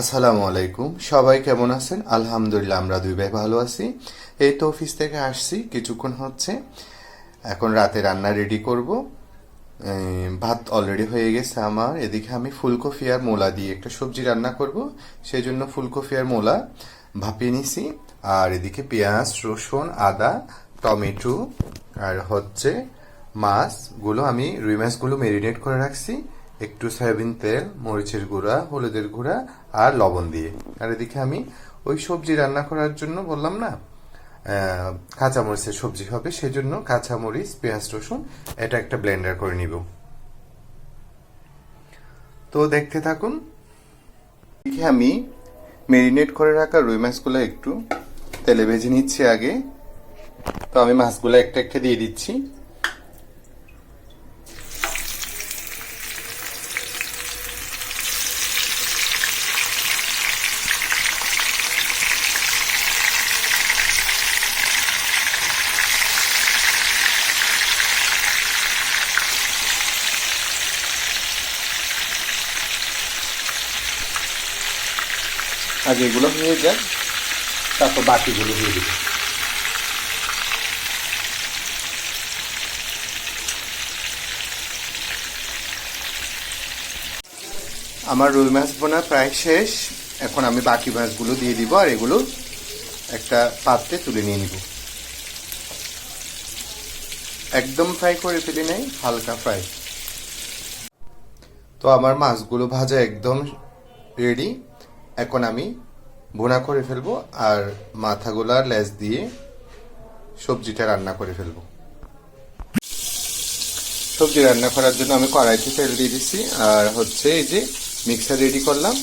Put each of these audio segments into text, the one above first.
আসসালামু আলাইকুম। সবাই কেমন আছেন? আলহামদুলিল্লাহ, আমরা দুই ভাই ভালো আছি। এই তো অফিস থেকে আসছি, কিছুক্ষণ হচ্ছে। এখন রাতে রান্না রেডি করব। ভাত অলরেডি হয়ে গেছে আমার। এদিকে আমি ফুলকপি আর মোলা দিয়ে একটা সবজি রান্না করব। সেই জন্য ফুলকপি আর মোলা ভাপিয়ে নিছি। আর এদিকে পেঁয়াজ, রসুন, আদা, টমেটো আর হচ্ছে মাছগুলো আমি রুই মাছগুলো মেরিনেট করে রাখছি। একটু সয়াবিন তেল, মরিচের গুঁড়া, হলুদের গুঁড়া আর লবণ দিয়ে। আর এদিকে আমি ওই সবজি রান্না করার জন্য বললাম না কাঁচামরিচের সবজি হবে, সেজন্য কাঁচামরিচ, পেঁয়াজ, রসুন, এটা একটা ব্লেন্ডার করে নিব। তো দেখতে থাকুন। আমি মেরিনেট করে রাখা রুই মাছগুলো একটু তেলে ভেজে নিচ্ছি আগে। তো আমি মাছগুলো একটা একটা দিয়ে দিচ্ছি। আগে এগুলো হয়ে যাক তারপর বাকিগুলো দিয়ে দিব। আমার রুই মাছ বোনা প্রায় শেষ। এখন আমি বাকি মাছগুলো দিয়ে দিব আর এগুলো একটা পাত্রে তুলে নিয়ে নিব। একদম ফ্রাই করে ফেলি নাই, হালকা ফ্রাই। তো আমার মাছগুলো ভাজা একদম রেডি। এখন আমি ভুনা করে ফেলব আর মাথাগুলা লেজ দিয়ে সবজিটা রান্না করে ফেলব। সবজি রান্না করার জন্য আমি কড়াইতে তেল দিয়ে দিচ্ছি আর হচ্ছে এই যে মিক্সার রেডি করলাম।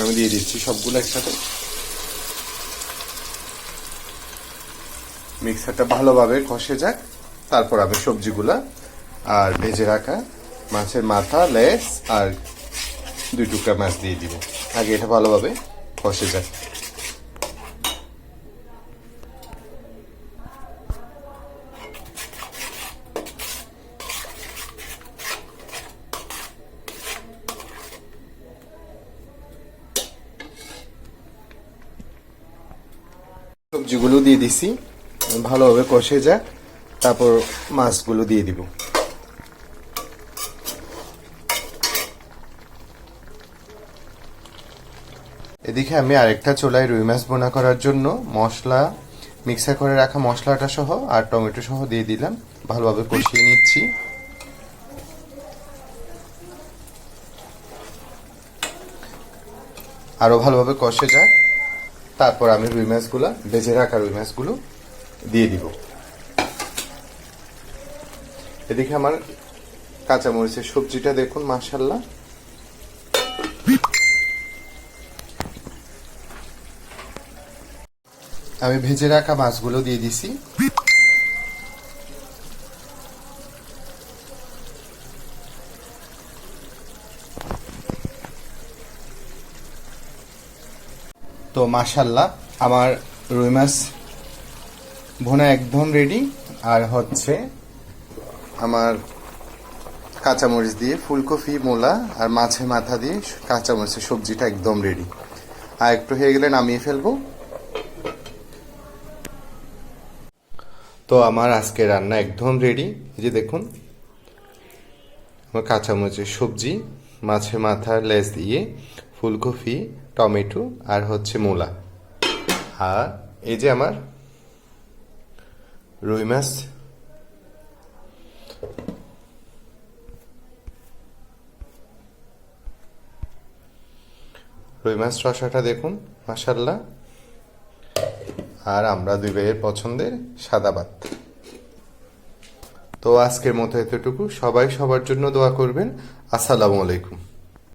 আমি দিয়ে দিচ্ছি সবগুলো একসাথে। মিক্সারটা ভালোভাবে কষে যাক, তারপর আমি সবজিগুলা আর ভেজে রাখা মাছের মাথা লেস আর দুই টুকরা মাছ দিয়ে দিব। আগে এটা ভালোভাবে কষে যাক। সবজিগুলো দিয়ে দিছি। ভালোভাবে কষে যাক, তারপর মাছগুলো দিয়ে দিব। এদিকে আমি আরেকটা চুলায় রুই মাছ বোনা করার জন্য মশলা, মিক্সার করে রাখা মশলাটা সহ আর টমেটো সহ দিয়ে দিলাম। ভালোভাবে কষিয়ে নিচ্ছি। আরও ভালোভাবে কষে যাক। তারপর আমি রুই মাছগুলো, ভেজে রাখা রুই মাছগুলো দিয়ে দিব। এদিকে আমার কাঁচামরিচের সবজিটা দেখুন মাশাল্লাহ আমি ভেজে রাখা মাছগুলো দিয়ে দিছি। তো মাশাল্লাহ, আমার রুই মাছ ভুনা একদম রেডি আর হচ্ছে আমার কাঁচামরিচ দিয়ে ফুলকপি, মোলা আর মাছের মাথা দিয়ে কাঁচামরিচের সবজিটা একদম রেডি আর একটু হয়ে গেলে নামিয়ে ফেলব। তো আমার আজকে রান্না একদম রেডি এই যে দেখুন, আমার কাঁচামরিচের সবজি, মাছের মাথার লেজ দিয়ে ফুলকপি, টমেটো আর হচ্ছে মূলা। আর এই যে আমার রুই মাছ। রুই মাছ রসাটা দেখুন মাসাল্লাহ আর আমরা দুই ভাইয়ের পছন্দের সাদা ভাত। তো আজকের মতো এতটুকু। সবাই সবার জন্য দোয়া করবেন। আসসালামু আলাইকুম।